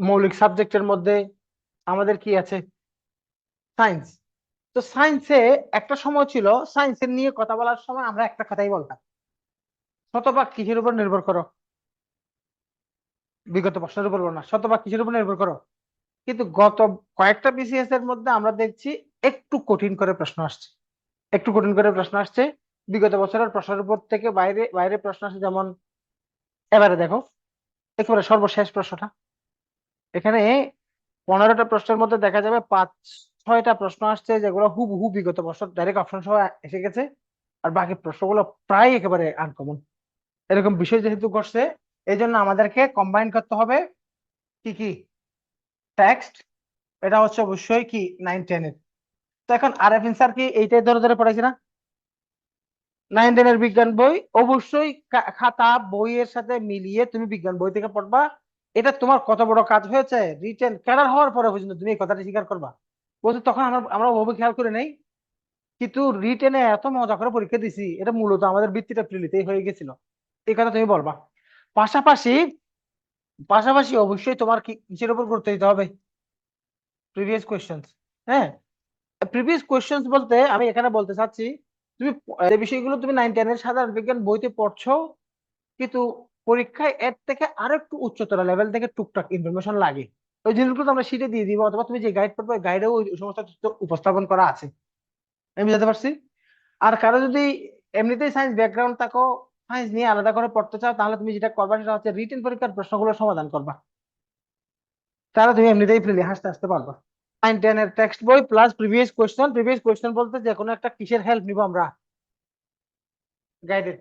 মৌলিক সাবজেক্টের মধ্যে আমাদের কি আছে? সায়েন্স তো সায়েন্সে একটা সময় ছিল সায়েন্সের নিয়ে কথা বলার সময় আমরা একটা কথাই বলতাম। শতভাগ কিসের উপর নির্ভর করো? বিগত প্রশ্নের উপর না, শতভাগ কিসের উপর নির্ভর করো? কিন্তু গত কয়েকটা বিসিএস এর মধ্যে আমরা দেখছি একটু কঠিন করে প্রশ্ন আসছে। একটু কঠিন করে প্রশ্ন আসছে। বিগত বছরের প্রশ্নের উপর থেকে বাইরে বাইরে প্রশ্ন আসে যেমন, এবারে দেখো, একেবারে সর্বশেষ প্রশ্নটা। এখানে পনেরোটা প্রশ্নের মধ্যে দেখা যাবে পাঁচ, ছয়টা প্রশ্ন আসছে যেগুলো হুবহু বিগত বছর ডাইরেক্ট অপশন সহ এসে গেছে। আর বাকি প্রশ্নগুলো প্রায় একেবারে আনকমন এরকম বিষয় যেহেতু ঘটছে এই জন্য আমাদেরকে কম্বাইন করতে হবে কি কি? টেক্সট এটা হচ্ছে অবশ্যই কি? নাইন টেনের তো এখন আর এফ স্যার কি এইটাই ধরে ধরে পড়াইছে না? নাইন টেনের বিজ্ঞান বই। অবশ্যই খাতা, বইয়ের সাথে মিলিয়ে তুমি বিজ্ঞান বই থেকে পড়বা। এটা তোমার কত বড় কাজ হয়েছে? রিটেন ক্যাডার হওয়ার পরে পর্যন্ত তুমি এই কথাটা স্বীকার করবা। বলছো, তখন আমরা আমরা ওভাবে খেয়াল করে নেই। কিন্তু রিটেনে এত মজা করে পরীক্ষা দিছি, এটা মূলত আমাদের বৃত্তিটা প্রিলিতেই হয়ে গেছিল। এই কথা তুমি বলবা। পাশাপাশি পাশাপাশি অবশ্যই তোমার কি কিসের উপর গুরুত্ব দিতে হবে? প্রিভিয়াস কোয়েশ্চেন্স হ্যাঁ? প্রিভিয়াস কোয়েশ্চেন্স বলতে আমি এখানে বলতে চাচ্ছি, তুমি যে বিষয়গুলো তুমি নাইন টেনের সাধারণ বিজ্ঞান বইতে পড়ছো, কিন্তু পরীক্ষায় এর থেকে আরও একটু উচ্চতর লেভেল থেকে টুকটাক ইনফরমেশন লাগে। ওই জিনিসগুলো তো আমরা শিটে দিয়ে দিব, অথবা তুমি যে গাইড পড়বে গাইডেও ওই সমস্ত উপস্থাপন করা আছে। আমি বুঝতে পারছি? আর কারও যদি এমনিতেই সায়েন্স ব্যাকগ্রাউন্ড থাকো সায়েন্স নিয়ে আলাদা করে পড়তে চাও, তাহলে তুমি যেটা করবা সেটা হচ্ছে রিটেন পরীক্ষার প্রশ্নগুলো সমাধান করবা। তাহলে তুমি এমনিতেই ফ্রিলি হাসতে হাসতে পারবা। নাইন টেন এর টেক্সট বই plus previous question previous question বলতে যে কোনো একটা কিসের হেল্প নিব আমরা? গাইডেড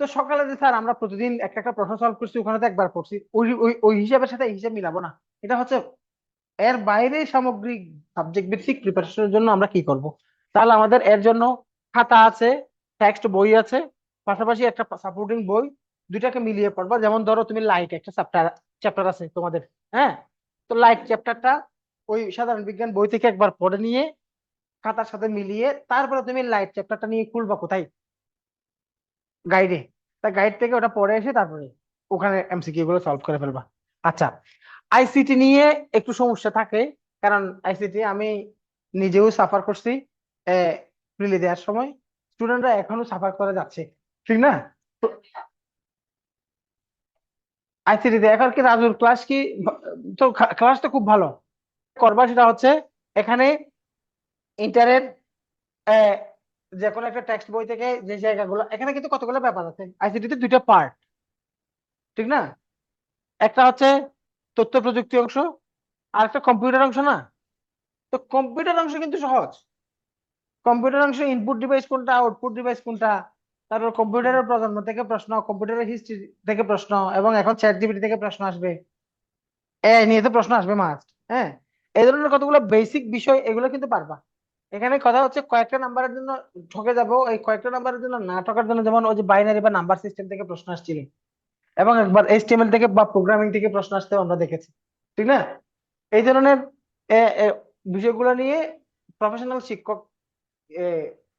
তো সকালে যে স্যার আমরা প্রতিদিন একটা একটা প্রশ্ন সলভ করছি ওখানে তো একবার পড়ছি। ওই ওই হিসাবের সাথে এই হিসাব মিলাবো না। এটা হচ্ছে এর বাইরে সামগ্রিক সাবজেক্ট ভিত্তিক প্রিপারেশনের জন্য আমরা কি করব? তাহলে আমাদের এর জন্য খাতা আছে টেক্সট বই আছে, পাশাপাশি একটা সাপোর্টিং বই, দুইটাকে মিলিয়ে পড়বা। যেমন ধরো তুমি লাইট একটা চ্যাপ্টার চ্যাপ্টার আছে তোমাদের হ্যাঁ? তো লাইট চ্যাপ্টারটা ওই সাধারণ বিজ্ঞান বই থেকে একবার পড়ে নিয়ে খাতার সাথে মিলিয়ে তারপরে তুমি লাইট চ্যাপ্টারটা নিয়ে খুলবা কোথায়? গাইডে তা গাইড থেকে ওটা পড়ে এসে তারপরে ওখানে এমসিকিউ গুলো সলভ করে ফেলবা। আচ্ছা আইসিটি নিয়ে একটু সমস্যা থাকে, কারণ আইসিটি আমি নিজেও সাফার করছি প্রিলি দেওয়ার সময়। স্টুডেন্টরা এখনও সাফার করে যাচ্ছে, ঠিক না? আইসিটি তে। এখন কি রাজুর ক্লাস কি, তো ক্লাস তো খুব ভালো। করবা সেটা হচ্ছে, এখানে ইন্টারের যে কোনো একটা টেক্সট বই থেকে যে জায়গাগুলো, এখানে কিন্তু কতগুলো ব্যাপার আছে? আইসিটি তে দুইটা পার্ট ঠিক না? একটা হচ্ছে তথ্য প্রযুক্তি অংশ, আর একটা কম্পিউটার অংশ না? তো কম্পিউটার অংশ কিন্তু সহজ। কম্পিউটার অংশ ইনপুট ডিভাইস কোনটা আউটপুট ডিভাইস কোনটা? তারপর কম্পিউটারের প্রজন্ম থেকে প্রশ্ন কম্পিউটারের হিস্ট্রি থেকে প্রশ্ন, এবং এখন চ্যাট জিপিটি থেকে প্রশ্ন আসবে। এআই নিয়ে তো প্রশ্ন আসবে মাস্ট হ্যাঁ? এই ধরনের কতগুলো বেসিক বিষয়, এগুলো কিন্তু পারবা। এখানে কথা হচ্ছে কয়েকটা নাম্বারের জন্য ঠকে যাব। এই কয়েকটা নাম্বারের জন্য না ঠকার জন্য যেমন ওই যে বাইনারি বা নাম্বার সিস্টেম থেকে প্রশ্ন আসছিল এবং একবার এইচটিএমএল থেকে বা প্রোগ্রামিং থেকে প্রশ্ন আসতেও আমরা দেখেছি ঠিক না? এই ধরনের বিষয়গুলো নিয়ে প্রফেশনাল শিক্ষক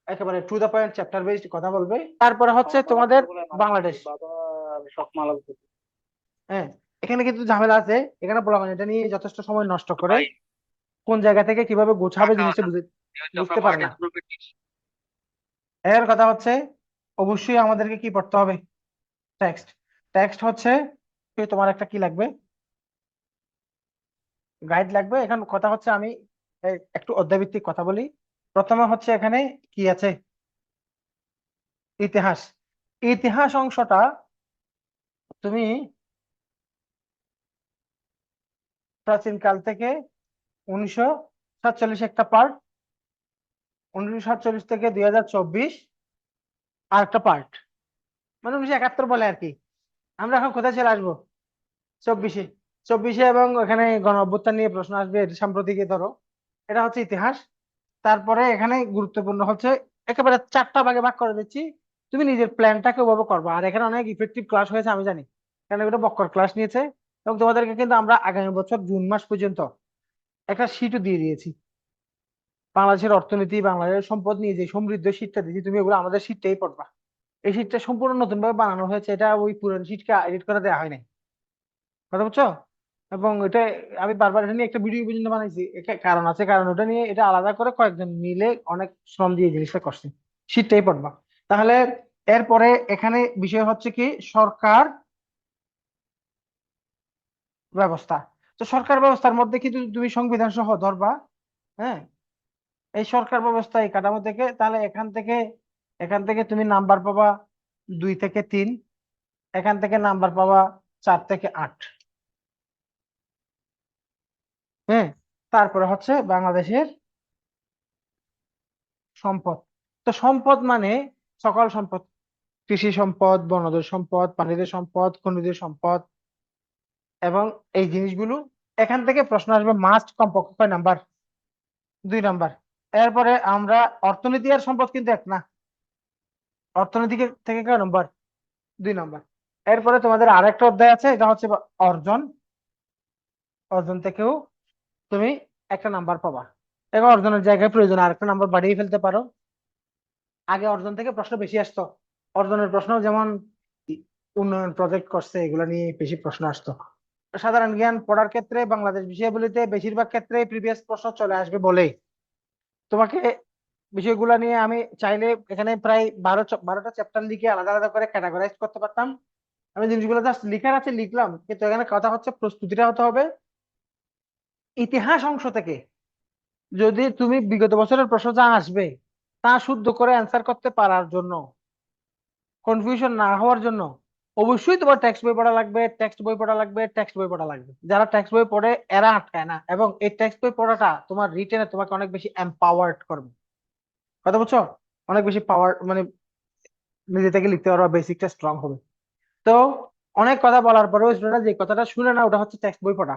একেবারে to the point chapter based কথা বলবে। তারপরে হচ্ছে তোমাদের বাংলাদেশ। হ্যাঁ এখানে কিন্তু ঝামেলা আছে। এখানে বলা মানে এটা নিয়ে যথেষ্ট সময় নষ্ট করে কোন জায়গা থেকে কীভাবে গোছাবে জিনিসটা বুঝে বুঝতে পারে না। এর কথা হচ্ছে অবশ্যই আমাদেরকে কি পড়তে হবে? টেক্সট টেক্সট হচ্ছে তোমার একটা কি লাগবে? গাইড লাগবে। এখন কথা হচ্ছে আমি একটু অধ্যায়ভিত্তিক কথা বলি। প্রথমে হচ্ছে এখানে কি আছে? ইতিহাস। ইতিহাস অংশটা তুমি প্রাচীনকাল থেকে উনিশশো সাতচল্লিশ একটা পার্ট উনিশশো সাতচল্লিশ থেকে দুই আর একটা পার্ট মানে উনিশশো একাত্তর বলে আর কি। আমরা এখন কোথায় চলে আসব? চব্বিশে। চব্বিশে এবং এখানে গণ অভ্যুত্থান নিয়ে প্রশ্ন আসবে সাম্প্রতিকে ধরো। এটা হচ্ছে ইতিহাস। তারপরে এখানে গুরুত্বপূর্ণ হচ্ছে, একেবারে চারটা ভাগে ভাগ করে দিচ্ছি। তুমি নিজের প্ল্যানটাকে ওভাবে করবা। আর এখানে অনেক ইফেক্টিভ ক্লাস হয়েছে, আমি জানি। কারণ এটা বক্কর ক্লাস নিয়েছে। এবং তোমাদেরকে কিন্তু আমরা আগামী বছর জুন মাস পর্যন্ত একটা সিটও দিয়ে দিয়েছি। বাংলাদেশের অর্থনীতি, বাংলাদেশের সম্পদ নিয়ে যে সমৃদ্ধ শীটটা দিয়েছি, তুমি ওগুলো আমাদের শীটটাই পড়বা। এই শীটটা সম্পূর্ণ নতুন ভাবে বানানো হয়েছে, এটা ওই পুরানো শীটকে এডিট করে দেওয়া হয় নাই। কথা বুঝছ? এবং এটা আমি বারবার এটা নিয়ে একটা ভিডিও পর্যন্ত বানাইছি। কারণ আছে, কারণ ওটা নিয়ে এটা আলাদা করে কয়েকজন মিলে অনেক শ্রম দিয়ে জিনিসটা করছে। শীতটাই পড়বা। তাহলে এরপরে এখানে বিষয় হচ্ছে কি, সরকার ব্যবস্থা। তো সরকার ব্যবস্থার মধ্যে কিন্তু তুমি সংবিধান সহ ধরবা হ্যাঁ? এই সরকার ব্যবস্থা এই কাঠামো থেকে, তাহলে এখান থেকে এখান থেকে তুমি নাম্বার পাবা দুই থেকে তিন, এখান থেকে নাম্বার পাবা চার থেকে আট। হ্যাঁ তারপরে হচ্ছে বাংলাদেশের সম্পদ। তো সম্পদ মানে সকল সম্পদ, কৃষি সম্পদ, বনজ সম্পদ প্রাণীজ সম্পদ, খনিজ সম্পদ, এবং এই জিনিসগুলো এখান থেকে প্রশ্ন আসবে মাস্ট কমপক্ষে নাম্বার দুই নাম্বার এরপরে আমরা অর্থনীতি আর সম্পদ কিন্তু এক না। অর্থনীতি থেকে কয় নম্বর? দুই নম্বর। এরপরে তোমাদের আরেকটা অধ্যায় আছে, এটা হচ্ছে অর্জন। অর্জন থেকেও তুমি একটা নাম্বার পাবা। এবং অর্জনের জায়গায় প্রয়োজন, আরেকটা নাম্বার বাড়িয়ে ফেলতে পারো। আগে অর্জন থেকে প্রশ্ন বেশি আসতো। অর্জনের প্রশ্ন যেমন উন্নয়ন প্রজেক্ট করছে, এগুলো নিয়ে বেশি প্রশ্ন আসতো। সাধারণ জ্ঞান পড়ার ক্ষেত্রে বাংলাদেশ বিষয়াবলিতে বেশিরভাগ ক্ষেত্রে প্রিভিয়াস প্রশ্ন চলে আসবে বলেই। তোমাকে বিষয়গুলো নিয়ে আমি চাইলে এখানে প্রায় বারো বারোটা চ্যাপ্টার লিখে আলাদা আলাদা করে ক্যাটাগরাইজ করতে পারতাম। আমি জিনিসগুলো জাস্ট লিখার আছে লিখলাম, কিন্তু এখানে কথা হচ্ছে প্রস্তুতিটা হতে হবে। ইতিহাস অংশ থেকে যদি তুমি বিগত বছরের প্রশ্ন যা আসবে তা শুদ্ধ করে অ্যান্সার করতে পারার জন্য কনফিউশন না হওয়ার জন্য অবশ্যই তোমার টেক্সট বই পড়া লাগবে টেক্সট বই পড়া লাগবে টেক্সট বই পড়া লাগবে। যারা টেক্সট বই পড়ে, এরা আটকায় না। এবং এই টেক্সট বই পড়াটা তোমার রিটেনে তোমাকে অনেক বেশি এম্পাওয়ার্ড করবে। কথা বুঝছ? অনেক বেশি পাওয়ার মানে নিজে থেকে লিখতে পারবা বেসিকটা স্ট্রং হবে। তো অনেক কথা বলার পরেও স্টুডেন্টরা যে কথাটা শুনে না, ওটা হচ্ছে টেক্সট বই পড়া।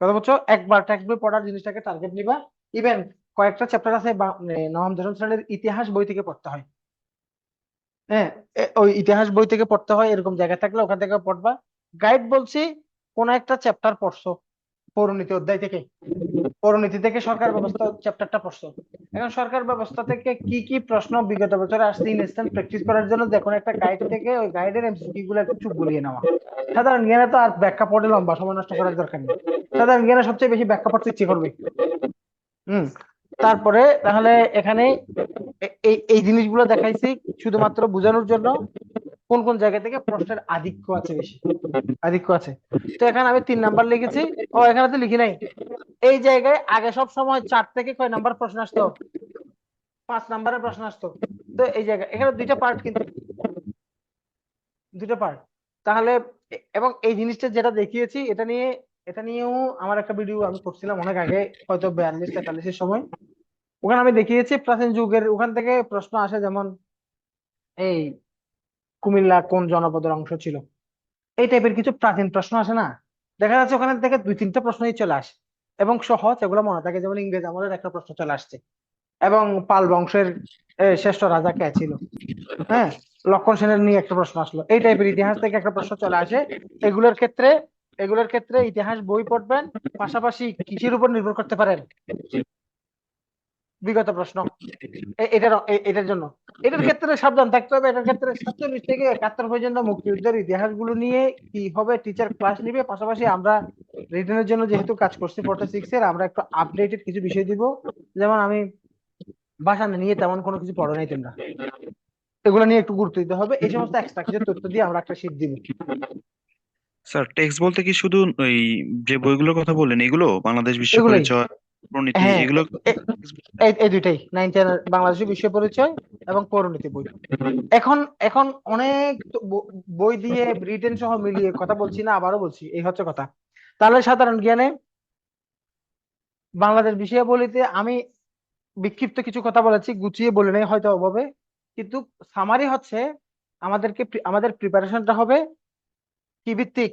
কথা বুঝছ? একবার টেক্সট বই পড়ার জিনিসটাকে টার্গেট নিবা। ইভেন কয়েকটা চ্যাপ্টার আছে নবম, দশম শ্রেণির ইতিহাস বই থেকে পড়তে হয়। হ্যাঁ ওই ইতিহাস বই থেকে পড়তে হয়, এরকম জায়গা থাকলে ওখান থেকে পড়বা। গাইড বলছি, কোন একটা চ্যাপ্টার পড়ছো, পৌরনীতি অধ্যায় থেকে? পৌরনীতি থেকে সরকার ব্যবস্থা চ্যাপ্টারটা পড়ছো। এখন সরকার ব্যবস্থা থেকে কি কি প্রশ্ন বিগত বছরে আসছে ইনস্ট্যান্ট প্র্যাকটিস করার জন্য কোনো একটা গাইড থেকে ওই গাইডের এমসিকিউ গুলো একটু গুলিয়ে নেওয়া। সাধারণ জ্ঞানে তো আর ব্যাখ্যা পড়ে লম্বা, সময় নষ্ট করার দরকার নেই। সাধারণ জ্ঞানে সবচেয়ে বেশি ব্যাখ্যা পড়তে ইচ্ছে করবে। হুম, তারপরে তাহলে এখানে এই এই জিনিসগুলো দেখাইছি। শুধুমাত্র বোঝানোর জন্য কোন কোন জায়গা থেকে প্রশ্নের আধিক্য আছে বেশি? আধিক্য আছে। তো এখানে আমি তিন নাম্বার লিখেছি। ও, এখানে তো লিখি নাই। এই জায়গায় আগে সব সময় চার থেকে কয় নাম্বার প্রশ্ন আসতো? পাঁচ নাম্বারের প্রশ্ন আসতো। তো এই জায়গায় এখানে দুইটা পার্ট কিন্তু। দুটো পার্ট তাহলে, এবং এই জিনিসটা যেটা দেখিয়েছি, এটা নিয়ে, এটা নিয়েও আমার একটা ভিডিও আমি করছিলাম অনেক আগে, হয়তো বিয়াল্লিশ, তেতাল্লিশের সময়। ওখানে আমি দেখিয়েছি প্রাচীন যুগের, ওখান থেকে প্রশ্ন আসে যেমন এই কুমিল্লা কোন জনপদের অংশ ছিল? এই টাইপের কিছু প্রাচীন প্রশ্ন আসে না? দেখা যাচ্ছে ওখানে থেকে দুই, তিনটা প্রশ্নই চলে আসে। এবং সহজ, এগুলো মনে থাকে যেমন ইংরেজ আমলের একটা প্রশ্ন চলে আসছে। এবং পাল বংশের শ্রেষ্ঠ রাজা কে ছিল? হ্যাঁ লক্ষণ সেনের নিয়ে একটা প্রশ্ন আসলো। এই টাইপের ইতিহাস থেকে একটা প্রশ্ন চলে আসে। এগুলোর ক্ষেত্রে এগুলোর ক্ষেত্রে ইতিহাস বই পড়বেন, পাশাপাশি কিসের উপর নির্ভর করতে পারেন। বিগত প্রশ্ন। এটার এটার জন্য। এটার ক্ষেত্রে সাবধান থাকতে হবে এটার ক্ষেত্রে সাতচল্লিশ থেকে একাত্তর পর্যন্ত মুক্তিযুদ্ধের ইতিহাসগুলো নিয়ে কি হবে টিচার ক্লাস নিবে পাশাপাশি আমরা রিটেনের জন্য যেহেতু কাজ করছি ফোর্টি সিক্স এর আমরা একটু আপডেটেড কিছু বিষয় দিব। যেমন আমি ভাষা নিয়ে তেমন কোনো কিছু পড়ো নাই তোমরা। এগুলো নিয়ে একটু গুরুত্ব দিতে হবে। এই সমস্ত এক্সট্রা কিছু তথ্য দিয়ে আমরা একটা শীট দিব। স্যার টেক্সট বলতে কি শুধু ওই যে বইগুলোর কথা বললেন এগুলো বাংলাদেশ বিশ্ব পরিচয় প্রণীতি হ্যাঁ। এগুলো এই দুইটাই। নাইন টেন বাংলাদেশের বিশ্ব পরিচয় এবং পৌরনীতি বই। এখন এখন অনেক বই দিয়ে ব্রিটেন সহ মিলিয়ে কথা বলছি না, আবারও বলছি, এই হচ্ছে কথা। তাহলে সাধারণ জ্ঞানে বাংলাদেশ বিষয়ে বলিতে আমি বিক্ষিপ্ত কিছু কথা বলেছি, গুছিয়ে বলে নেই হয়তো অভাবে কিন্তু সামারি হচ্ছে আমাদেরকে আমাদের প্রিপারেশনটা হবে কি ভিত্তিক?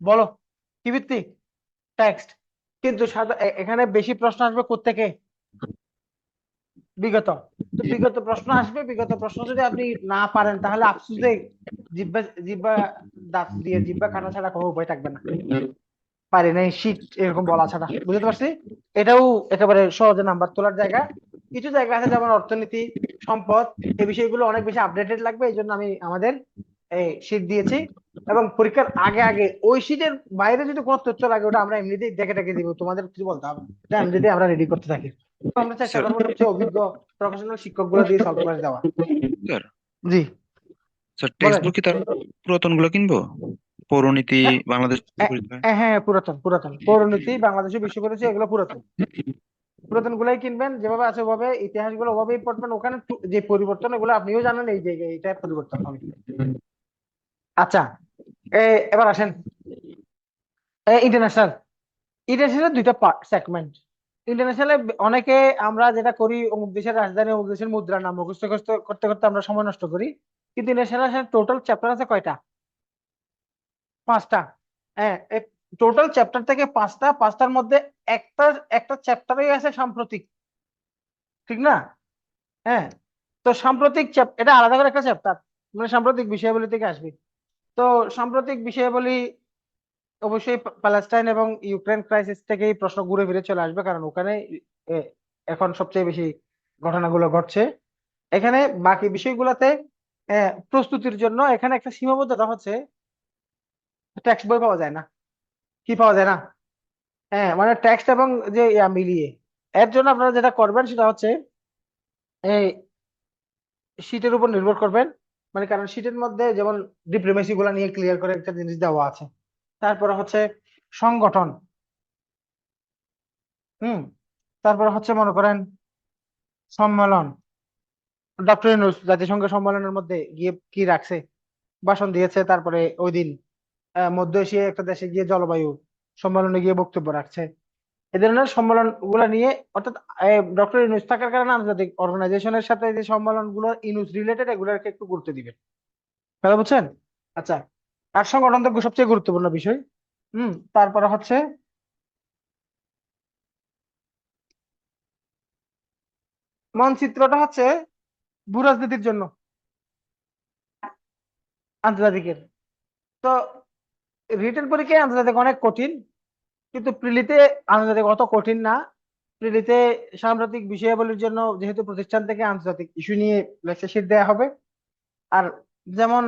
বলো, কি ভিত্তিক? টেক্সট কিন্তু এখানে বেশি প্রশ্ন আসবে কোত্থেকে? বিগত। তো বিগত প্রশ্ন আসবে, বিগত প্রশ্ন যদি আপনি না পারেন, তাহলে আফসোসে জিব্বা জিব্বা দাঁত দিয়ে জিব্বা কাটা ছাড়া কোনো উপায় থাকবে না। পারি নাই শীত এরকম বলা ছাড়া। বুঝতে পারছি? এটাও একেবারে সহজে নাম্বার তোলার জায়গা। কিছু জায়গা আছে যেমন অর্থনীতি, সম্পদ, এই বিষয়গুলো অনেক বেশি আপডেটেড লাগবে, এই জন্য আমি আমাদের এই শীট দিয়েছি। এবং পরীক্ষার আগে আগে ওই শীটের বাইরে যদি কোনো তথ্য লাগে, ওটা আমরা এমনিতেই দেখে দেখে দিব। তোমাদের কিছু বলতে হবে। এমনিতেই আমরা রেডি করতে থাকি। আমরা চেষ্টা করব অভিজ্ঞ প্রফেশনাল শিক্ষকগুলো দিয়ে সলভ করে দেওয়া। জি। স্যার টেক্সট বই কি তার পুরাতনগুলো কিনবো? পৌরনীতি হ্যাঁ। বাংলাদেশ হ্যাঁ? হ্যাঁ হ্যাঁ পুরাতন পুরাতন। পৌরনীতি বাংলাদেশে বিশ্ব পরিচয় এগুলো পুরাতন। পুরাতন গুলাই কিনবেন যেভাবে আছে ওভাবে ইতিহাসগুলো ওভাবেই পড়বেন। ওখানে যে পরিবর্তন এগুলো আপনিও জানেন এই জায়গায় এটা পরিবর্তন হবে। আচ্ছা এ, এবার আসেন। ইন্টারন্যাশনাল ইন্টারন্যাশনাল দুইটা সেগমেন্ট ইন্টারন্যাশনালে অনেকে আমরা যেটা করি, অমুক দেশের রাজধানী, অমুক দেশের মুদ্রার নাম মুখস্থ করতে করতে আমরা সময় নষ্ট করি। কিন্তু ইন্টারন্যাশনাল টোটাল চ্যাপ্টার আছে কয়টা? পাঁচটা। হ্যাঁ টোটাল চ্যাপ্টার থেকে পাঁচটা, পাঁচটার মধ্যে একটা একটা চ্যাপ্টারই আছে সাম্প্রতিক। ঠিক না? হ্যাঁ তো সাম্প্রতিক এটা আলাদা করে একটা চ্যাপ্টার মানে সাম্প্রতিক বিষয়াবলী থেকে আসবে। তো সাম্প্রতিক বিষয়াবলী অবশ্যই প্যালেস্টাইন এবং ইউক্রেন ক্রাইসিস থেকেই প্রশ্ন ঘুরে ফিরে চলে আসবে, কারণ ওখানে এখন সবচেয়ে বেশি ঘটনাগুলো ঘটছে। এখানে বাকি বিষয়গুলোতে প্রস্তুতির জন্য এখানে একটা সীমাবদ্ধতা হচ্ছে। টেক্সট বই পাওয়া যায় না। কি পাওয়া যায় না? হ্যাঁ মানে টেক্সট এবং যে মিলিয়ে। এর জন্য আপনারা যেটা করবেন সেটা হচ্ছে এই শীটের উপর নির্ভর করবেন। মানে কারণ শীটের মধ্যে যেমন ডিপ্লোমেসি গুলা নিয়ে ক্লিয়ার করে একটা জিনিস দেওয়া আছে। তারপরে হচ্ছে সংগঠন। হুম, তারপরে হচ্ছে মনে করেন সম্মেলন। ডক্টর ইউনূস জাতিসংঘ সম্মেলনের মধ্যে গিয়ে কি রাখছে? ভাষণ দিয়েছে, তারপরে ওই দিন মধ্য এশিয়ায় একটা দেশে গিয়ে জলবায়ু সম্মেলনে গিয়ে বক্তব্য রাখছে। এ ধরনের সম্মেলনগুলা নিয়ে, অর্থাৎ ডক্টর ইউনূস থাকার কারণে আন্তর্জাতিক অর্গানাইজেশনের সাথে যে সম্মেলনগুলো ইউনূস রিলেটেড এগুলোকে একটু গুরুত্ব দিবেন। বুঝছেন? আচ্ছা আর সংগঠন তো সবচেয়ে গুরুত্বপূর্ণ বিষয়। হুম, তারপরে হচ্ছে মানচিত্রটা হচ্ছে ভূরাজনীতির জন্য। আন্তর্জাতিকের। তো রিটেন পরীক্ষায় আন্তর্জাতিক অনেক কঠিন, কিন্তু প্রিলিতে আন্তর্জাতিক অত কঠিন না। প্রিলিতে সাম্প্রতিক বিষয়াবলীর জন্য যেহেতু প্রতিষ্ঠান থেকে আন্তর্জাতিক ইস্যু নিয়ে লেকচার শিট দেওয়া হবে। আর যেমন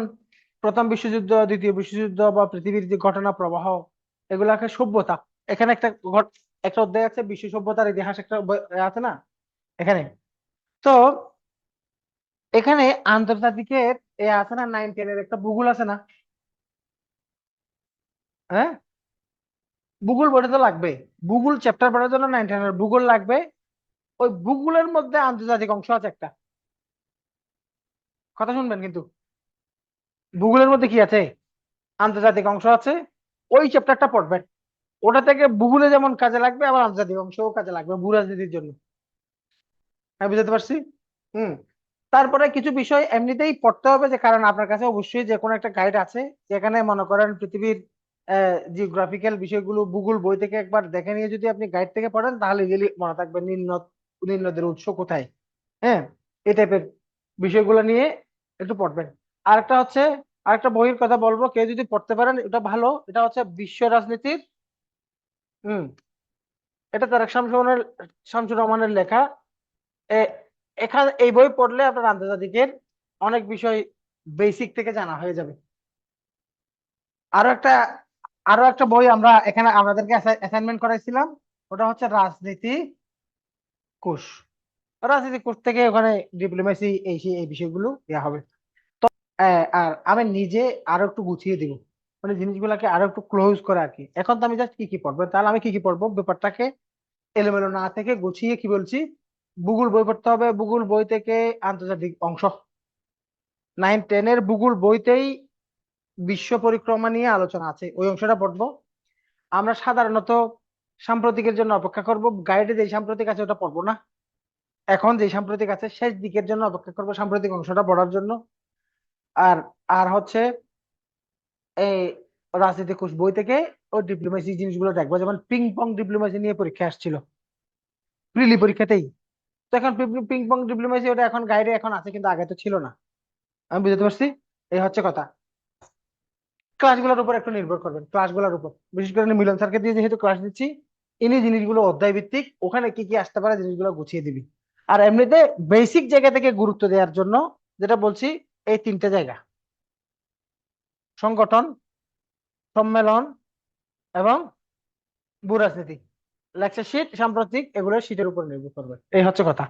প্রথম বিশ্বযুদ্ধ, দ্বিতীয় বিশ্বযুদ্ধ বা পৃথিবীর যে ঘটনা প্রবাহ, এগুলাকে সভ্যতা, এখানে একটা একটা অধ্যায় আছে, বিশ্ব সভ্যতার ইতিহাস একটা আছে না? এখানে। তো, এখানে আন্তর্জাতিকের, এ আছে না নাইন টেনের একটা ভূগোল আছে না? হ্যাঁ? ভূগোল বইটা তো লাগবে। ভূগোল চ্যাপ্টার পড়ার জন্য নাইন টেনের ভূগোল লাগবে। ওই ভূগোলের মধ্যে আন্তর্জাতিক অংশ আছে একটা। কথা শুনবেন কিন্তু। ভূগোলের মধ্যে কি আছে? আন্তর্জাতিক অংশ আছে। ওই চ্যাপ্টারটা পড়বেন। ওটা থেকে ভূগোলে যেমন কাজে লাগবে, আবার আন্তর্জাতিক অংশও কাজে লাগবে ভূ রাজনীতির জন্য। আমি বুঝতে পারছি? হুম। তারপরে কিছু বিষয় এমনিতেই পড়তে হবে যে, কারণ আপনার কাছে অবশ্যই যে কোনো একটা গাইড আছে। যেখানে মনে করেন পৃথিবীর জিওগ্রাফিক্যাল বিষয়গুলো ভূগোল বই থেকে একবার দেখে নিয়ে যদি আপনি গাইড থেকে পড়েন, তাহলে ইজিলি মনে থাকবে নীল নদ নীল নদের উৎস কোথায়। হ্যাঁ? এই টাইপের বিষয়গুলো নিয়ে একটু পড়বেন। আরেকটা হচ্ছে, আরেকটা বইয়ের কথা বলব, কেউ যদি পড়তে পারেন, এটা ভালো, এটা হচ্ছে বিশ্ব রাজনীতির, হুম, এটা তারেক শামসুর শামসুর রহমানের লেখা। এখানে, এই বই পড়লে আপনার আন্তর্জাতিকের অনেক বিষয় বেসিক থেকে জানা হয়ে যাবে। আরও একটা আরও একটা বই আমরা এখানে আমাদেরকে অ্যাসাইনমেন্ট করাইছিলাম, ওটা হচ্ছে রাজনীতি কোষ। রাজনীতি কোষ থেকে ওখানে ডিপ্লোমেসি এই এই বিষয়গুলো দেওয়া হবে। আর আমি নিজে আরও একটু গুছিয়ে দিব। মানে জিনিসগুলোকে আরও একটু ক্লোজ করে আর কি এখন তো আমি জাস্ট কি কি পড়ব? তাহলে আমি কি কি পড়ব? ব্যাপারটাকে এলোমেলো না থেকে গুছিয়ে কি বলছি? ভূগোল বই পড়তে হবে। ভূগোল বই থেকে আন্তর্জাতিক অংশ। নাইন টেনের ভূগোল বইতেই বিশ্ব পরিক্রমা নিয়ে আলোচনা আছে। ওই অংশটা পড়ব। আমরা সাধারণত সাম্প্রতিকের জন্য অপেক্ষা করব। গাইডে যে সাম্প্রতিক আছে ওটা পড়ব না। এখন যে সাম্প্রতিক আছে, শেষ দিকের জন্য অপেক্ষা করব সাম্প্রতিক অংশটা পড়ার জন্য। আর আর হচ্ছে এই রাজনীতি কোষ বই থেকে ওই ডিপ্লোমেসি জিনিসগুলো দেখব। যেমন পিং পং ডিপ্লোমেসি নিয়ে পরীক্ষা আসছিল। প্রিলি পরীক্ষাতেই। তো এখন পিং পং ডিপ্লোমেসি ওটা এখন গাইডে এখন আছে, কিন্তু আগে তো ছিল না। আমি বুঝতে পারছি? এই হচ্ছে কথা। ক্লাসগুলোর উপর একটু নির্ভর করবেন ক্লাসগুলোর উপর। বিশেষ করে মিলন স্যারকে দিয়ে যেহেতু ক্লাস দিচ্ছি, ইনি জিনিসগুলো অধ্যায় ভিত্তিক ওখানে কি কি আসতে পারে জিনিসগুলো গুছিয়ে দিবি। আর এমনিতে বেসিক জায়গা থেকে গুরুত্ব দেওয়ার জন্য যেটা বলছি এই তিনটা জায়গা। সংগঠন, সম্মেলন এবং ভূরাজনীতি। লেকচার শীট, সাম্প্রতিক, এগুলো শীতের উপর নির্ভর করবে। এই হচ্ছে কথা।